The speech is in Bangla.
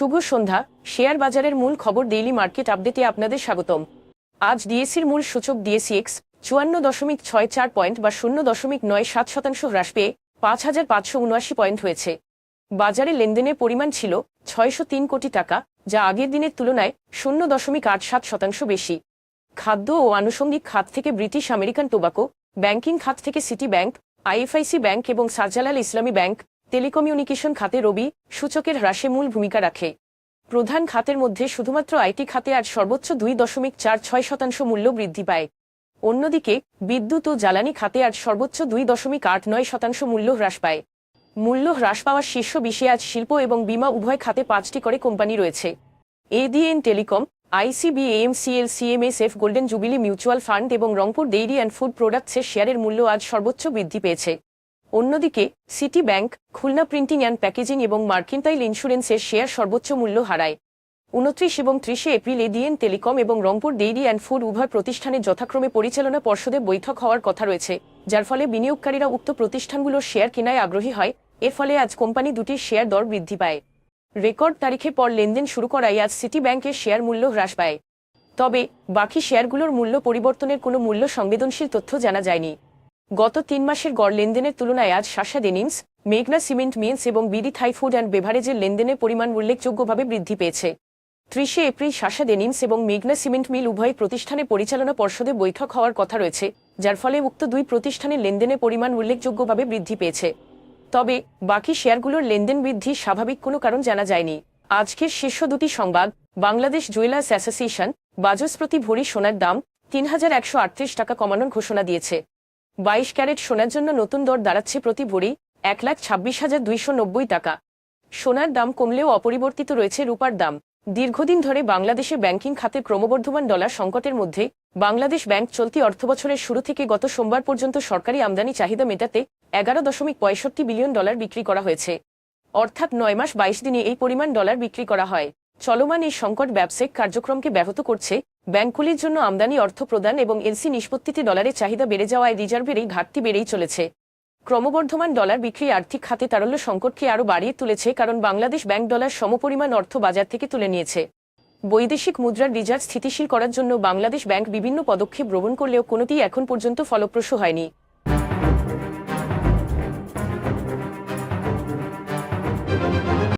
শুভ সন্ধ্যা। শেয়ার বাজারের মূল খবর ডেইলি মার্কেট আপডেটে আপনাদের স্বাগতম। আজ ডিএসির মূল সূচক ডিএসি এক্স চুয়ান্ন দশমিক ছয় চার পয়েন্ট বা শূন্য দশমিক নয় সাত শতাংশ হ্রাস পেয়ে পাঁচ হাজার পাঁচশো উনআশি পয়েন্ট হয়েছে। বাজারে লেনদেনের পরিমাণ ছিল ছয়শো তিন কোটি টাকা, যা আগের দিনের তুলনায় শূন্য দশমিক আট সাত শতাংশ বেশি। খাদ্য ও আনুষঙ্গিক খাত থেকে ব্রিটিশ আমেরিকান টোবাকো ব্যাংকিং খাত থেকে সিটি ব্যাংক আইএফআইসি ব্যাংক এবং শাহজালাল ইসলামী ব্যাংক টেলিকমিউনিকেশন খাতে রবি সূচকের হ্রাসে মূল ভূমিকা রাখে। প্রধান খাতের মধ্যে শুধুমাত্র আইটি খাতে আজ সর্বোচ্চ দুই দশমিক চার ছয় শতাংশ মূল্য বৃদ্ধি পায়। অন্যদিকে বিদ্যুৎ ও জ্বালানি খাতে আজ সর্বোচ্চ দুই দশমিক আট নয় শতাংশ মূল্য হ্রাস পায়। মূল্য হ্রাস পাওয়ার শীর্ষ বিশে আজ শিল্প এবং বিমা উভয় খাতে পাঁচটি করে কোম্পানি রয়েছে। ADN telecom, ICB AMCL CMSF golden jubilee mutual fund এবং রংপুর ডেইরি অ্যান্ড ফুড প্রোডাক্টসের শেয়ারের মূল্য আজ সর্বোচ্চ বৃদ্ধি পেয়েছে। অন্যদিকে, City Bank, Khulna printing and packaging এবং মার্কেন্টাইল ইন্স্যুরেন্সের শেয়ার সর্বোচ্চ মূল্য হারায়। উনত্রিশ এবং ত্রিশে এপ্রিল এডিএন টেলিকম এবং রংপুর ডেইরি অ্যান্ড ফুড উভয় প্রতিষ্ঠানের যথাক্রমে পরিচালনা পর্ষদে বৈঠক হওয়ার কথা রয়েছে, যার ফলে বিনিয়োগকারীরা উক্ত প্রতিষ্ঠানগুলোর শেয়ার কেনায় আগ্রহী হয়। এর ফলে আজ কোম্পানি দুটির শেয়ার দর বৃদ্ধি পায়। রেকর্ড তারিখে পর লেনদেন শুরু করায় আজ সিটি ব্যাংকের শেয়ার মূল্য হ্রাস পায়। তবে, বাকি শেয়ারগুলোর মূল্য পরিবর্তনের কোনো মূল্য সংবেদনশীল তথ্য জানা যায়নি। গত তিন মাসের গড় লেনদেনের তুলনায় আজ শাসা ডেনিমস মেঘনা সিমেন্ট মিলস এবং বিডি থাই ফুড অ্যান্ড বেভারেজের লেনদেনের পরিমাণ উল্লেখযোগ্যভাবে বৃদ্ধি পেয়েছে। ত্রিশে এপ্রিল শাসা ডেনিমস এবং মেঘনা সিমেন্ট মিল উভয় প্রতিষ্ঠানে পরিচালনা পর্ষদে বৈঠক হওয়ার কথা রয়েছে, যার ফলে উক্ত দুই প্রতিষ্ঠানের লেনদেনের পরিমাণ উল্লেখযোগ্যভাবে বৃদ্ধি পেয়েছে। তবে বাকি শেয়ারগুলোর লেনদেন বৃদ্ধি স্বাভাবিক কোনো কারণ জানা যায়নি। আজকের শীর্ষ দুটি সংবাদ, বাংলাদেশ জুয়েলার্স অ্যাসোসিয়েশন বাজস প্রতি ভরি সোনার দাম, তিন হাজার একশো আটত্রিশ টাকা কমানোর ঘোষণা দিয়েছে। বাইশ ক্যারেট সোনার জন্য নতুন দর দাঁড়াচ্ছে প্রতি ভরি এক লাখ ছাব্বিশ হাজার দুইশো নব্বই টাকা। সোনার দাম কমলেও অপরিবর্তিত রয়েছে রূপার দাম। দীর্ঘদিন ধরে বাংলাদেশে ব্যাংকিং খাতের ক্রমবর্ধমান ডলার সংকটের মধ্যে বাংলাদেশ ব্যাংক চলতি অর্থবছরের শুরু থেকে গত সোমবার পর্যন্ত সরকারি আমদানি চাহিদা মেটাতে এগারো দশমিক পঁয়ষট্টি বিলিয়ন ডলার বিক্রি করা হয়েছে। অর্থাৎ নয় মাস বাইশ দিনে এই পরিমাণ ডলার বিক্রি করা হয়। চলমান এই সংকট ব্যবসায়িক কার্যক্রমকে ব্যাহত করছে ব্যাংকগুলির জন্য আমদানি অর্থ প্রদান এবং এলসি নিষ্পত্তিতে ডলারের চাহিদা বেড়ে যাওয়ায় রিজার্ভের এই ঘাটতি বেড়েই চলেছে। ক্রমবর্ধমান ডলার বিক্রি আর্থিক খাতে তারল্য সংকটকে আরও বাড়িয়ে তুলেছে কারণ বাংলাদেশ ব্যাংক ডলার সমপরিমাণ অর্থ বাজার থেকে তুলে নিয়েছে। বৈদেশিক মুদ্রার রিজার্ভ স্থিতিশীল করার জন্য বাংলাদেশ ব্যাংক বিভিন্ন পদক্ষেপ গ্রহণ করলেও কোনোটি এখন পর্যন্ত ফলপ্রসূ হয়নি।